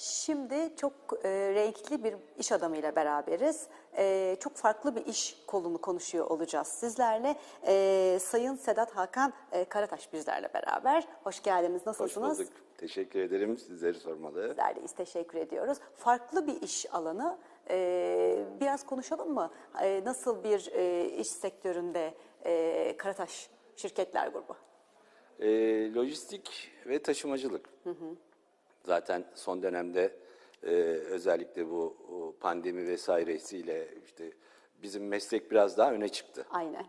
Şimdi çok e, renkli bir iş adamıyla beraberiz. E, çok farklı bir iş kolunu konuşuyor olacağız sizlerle. E, Sayın Sedat Hakan e, Karataş bizlerle beraber. Hoş geldiniz. Hoş Nasılsınız? bulduk. Teşekkür ederim. Sizleri sormalı. Bizler de teşekkür ediyoruz. Farklı bir iş alanı. E, biraz konuşalım mı? E, nasıl bir e, iş sektöründe e, Karataş Şirketler Grubu? Ee, lojistik ve taşımacılık. Zaten son dönemde e, özellikle bu pandemi vesairesiyle işte bizim meslek biraz daha öne çıktı. Aynen.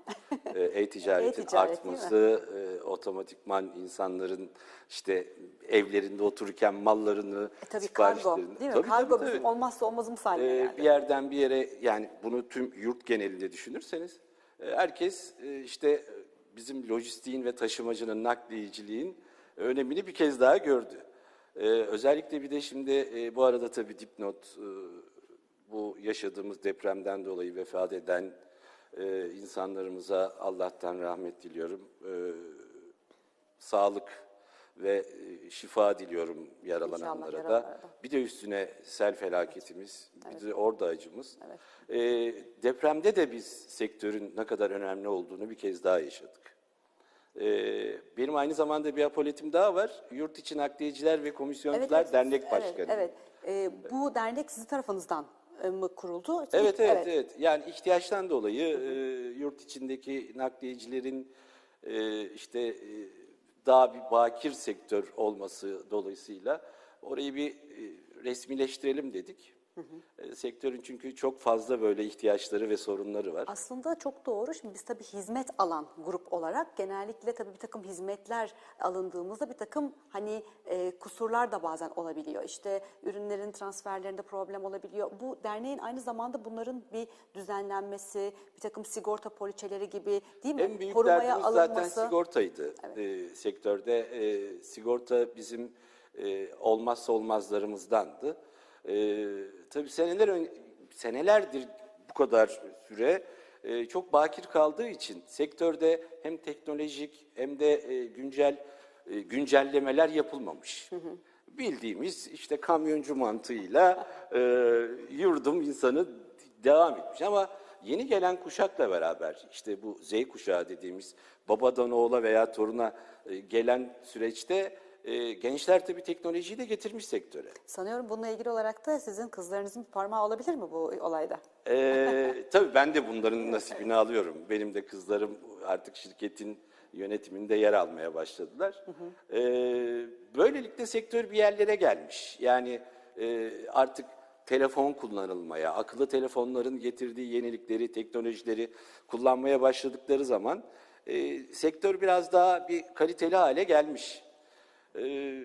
Ee, E-ticaretin mi? artması, e, otomatikman insanların işte evlerinde otururken mallarını, E, tabii kargo değil mi? Tabii, kargo tabii, bizim olmazsa olmazımız haline Ee, bir yerden bir yere yani bunu tüm yurt genelinde düşünürseniz e, herkes e, işte e, bizim lojistiğin ve taşımacının, nakliyeciliğin önemini bir kez daha gördü. Ee, özellikle bir de şimdi e, bu arada tabii dipnot e, bu yaşadığımız depremden dolayı vefat eden e, insanlarımıza Allah'tan rahmet diliyorum. E, sağlık ve e, şifa diliyorum yaralananlara da. yaralılara da. Bir de üstüne sel felaketimiz, bir de orada acımız. E, depremde de biz sektörün ne kadar önemli olduğunu bir kez daha yaşadık. E, benim aynı zamanda bir apoletim daha var. Yurt içi Nakliyeciler ve Komisyoncular evet, Dernek evet, Başkanı. Evet, Ee, bu dernek sizin tarafınızdan e, mı kuruldu? Evet, evet, evet. Yani ihtiyaçtan dolayı e, yurt içindeki nakliyecilerin e, işte e, daha bir bakir sektör olması dolayısıyla orayı bir e, resmileştirelim dedik. E, sektörün çünkü çok fazla böyle ihtiyaçları ve sorunları var. Aslında çok doğru. Şimdi biz tabii hizmet alan grup olarak genellikle tabii bir takım hizmetler alındığımızda bir takım hani e, kusurlar da bazen olabiliyor. İşte ürünlerin transferlerinde problem olabiliyor. Bu derneğin aynı zamanda bunların bir düzenlenmesi, bir takım sigorta poliçeleri gibi değil mi? En büyük Korumaya derdimiz zaten alınması. sigortaydı e, sektörde. E, sigorta bizim e, olmazsa olmazlarımızdandı. E, tabii seneler ön- senelerdir bu kadar süre e, çok bakir kaldığı için sektörde hem teknolojik hem de e, güncel e, güncellemeler yapılmamış. Bildiğimiz işte kamyoncu mantığıyla e, yurdum insanı devam etmiş ama yeni gelen kuşakla beraber işte bu Z kuşağı dediğimiz babadan oğula veya toruna e, gelen süreçte e, gençler tabii teknolojiyi de getirmiş sektöre. Sanıyorum bununla ilgili olarak da sizin kızlarınızın parmağı olabilir mi bu olayda? Ee, tabii ben de bunların nasibini alıyorum. Benim de kızlarım artık şirketin yönetiminde yer almaya başladılar. Ee, böylelikle sektör bir yerlere gelmiş. Yani e, artık telefon kullanılmaya, akıllı telefonların getirdiği yenilikleri, teknolojileri kullanmaya başladıkları zaman e, sektör biraz daha bir kaliteli hale gelmiş. Ee,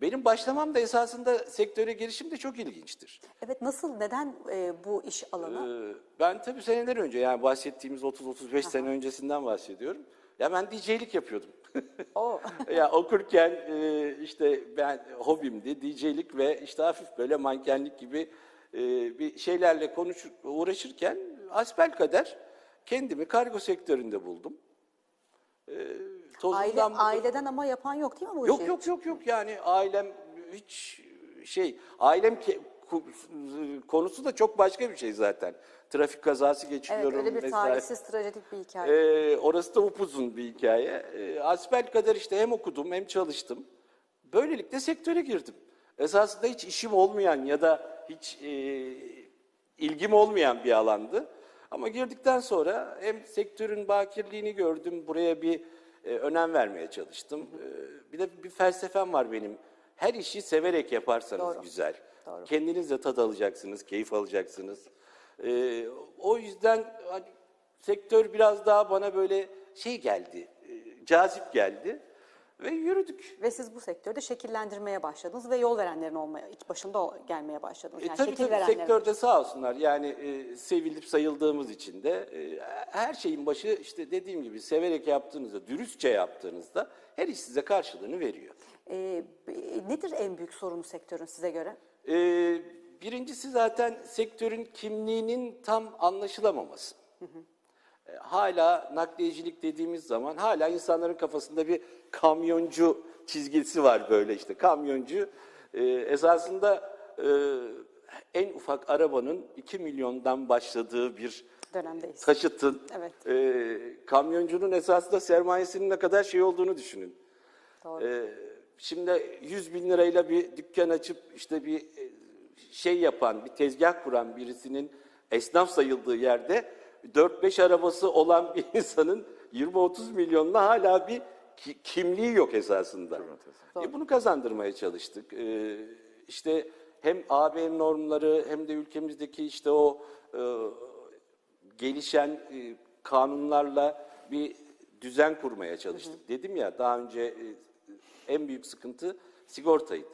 benim başlamam da esasında sektöre girişim de çok ilginçtir. Evet nasıl, neden e, bu iş alanı? Ee, Ben tabii seneler önce yani bahsettiğimiz 30-35 sene öncesinden bahsediyorum. Ya ben DJ'lik yapıyordum. O. ya okurken e, işte ben hobimdi DJ'lik ve işte hafif böyle mankenlik gibi e, bir şeylerle konuşur uğraşırken asbelkader kendimi kargo sektöründe buldum. E, tozundan Aile, aileden ama yapan yok değil mi bu Yok işi? yok yok yok yani ailem hiç şey ailem ke- ku- konusu da çok başka bir şey zaten. Trafik kazası Evet geçiriyorum öyle bir vesaire. talihsiz trajedik bir hikaye. Ee, orası da upuzun bir hikaye. Ee, asbel kadar işte hem okudum hem çalıştım. Böylelikle sektöre girdim. Esasında hiç işim olmayan ya da hiç e, ilgim olmayan bir alandı. Ama girdikten sonra hem sektörün bakirliğini gördüm, buraya bir e, önem vermeye çalıştım. Ee, bir de bir felsefem var benim. Her işi severek yaparsanız Doğru. güzel. Doğru. Kendiniz de tad alacaksınız, keyif alacaksınız. Ee, o yüzden hani, sektör biraz daha bana böyle şey geldi, e, cazip geldi ve yürüdük. Ve siz bu sektörde şekillendirmeye başladınız ve yol verenlerin olmaya, ilk başında gelmeye başladınız. E, Yani tabii şekil tabii verenlerin. sektörde sağ olsunlar yani e, sevilip sayıldığımız için de e, her şeyin başı işte dediğim gibi severek yaptığınızda, dürüstçe yaptığınızda her iş size karşılığını veriyor. Ee, b- nedir en büyük sorunu sektörün size göre? Ee, birincisi zaten sektörün kimliğinin tam anlaşılamaması. Ee, Hala nakliyecilik dediğimiz zaman hala insanların kafasında bir kamyoncu çizgisi var böyle işte. Kamyoncu e, esasında e, en ufak arabanın 2 milyondan başladığı bir Dönemdeyiz. taşıtın, Evet. e, kamyoncunun esasında sermayesinin ne kadar şey olduğunu düşünün. Doğru. E, şimdi 100 bin lirayla bir dükkan açıp işte bir e, şey yapan, bir tezgah kuran birisinin esnaf sayıldığı yerde 4-5 arabası olan bir insanın 20-30 milyonla hala bir ki- kimliği yok esasında. E, bunu kazandırmaya çalıştık. E, işte hem AB normları hem de ülkemizdeki işte o e, gelişen e, kanunlarla bir düzen kurmaya çalıştık. Dedim ya daha önce e, en büyük sıkıntı sigortaydı.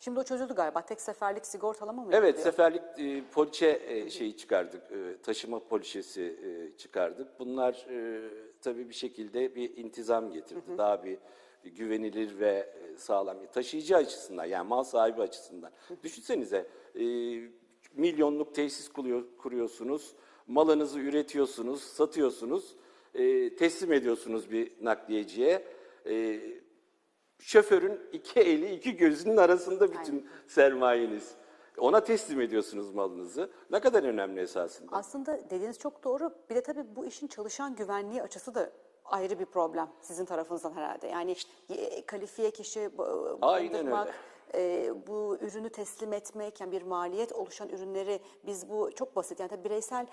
Şimdi o çözüldü galiba. Tek seferlik sigortalama mı Evet, yapılıyor? seferlik e, poliçe e, şeyi çıkardık, e, taşıma poliçesi e, çıkardık. Bunlar e, tabii bir şekilde bir intizam getirdi. Daha bir güvenilir ve e, sağlam. Taşıyıcı açısından yani mal sahibi açısından. Düşünsenize e, milyonluk tesis kuruyor, kuruyorsunuz, malınızı üretiyorsunuz, satıyorsunuz, e, teslim ediyorsunuz bir nakliyeciye. E, şoförün iki eli iki gözünün arasında bütün sermayeniz. Ona teslim ediyorsunuz malınızı. Ne kadar önemli esasında. Aslında dediğiniz çok doğru. Bir de tabii bu işin çalışan güvenliği açısı da ayrı bir problem sizin tarafınızdan herhalde. Yani kalifiye kişi bulundurmak, e, bu ürünü teslim etmek, yani bir maliyet oluşan ürünleri biz bu çok basit. Yani tabii bireysel